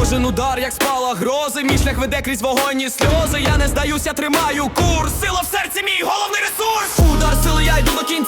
Кожен удар, як спала грози, мій шлях веде крізь вогонь і сльози. Я не здаюся, тримаю курс. Сила в серці, мій головний ресурс. Удар сили, я йду до кінця.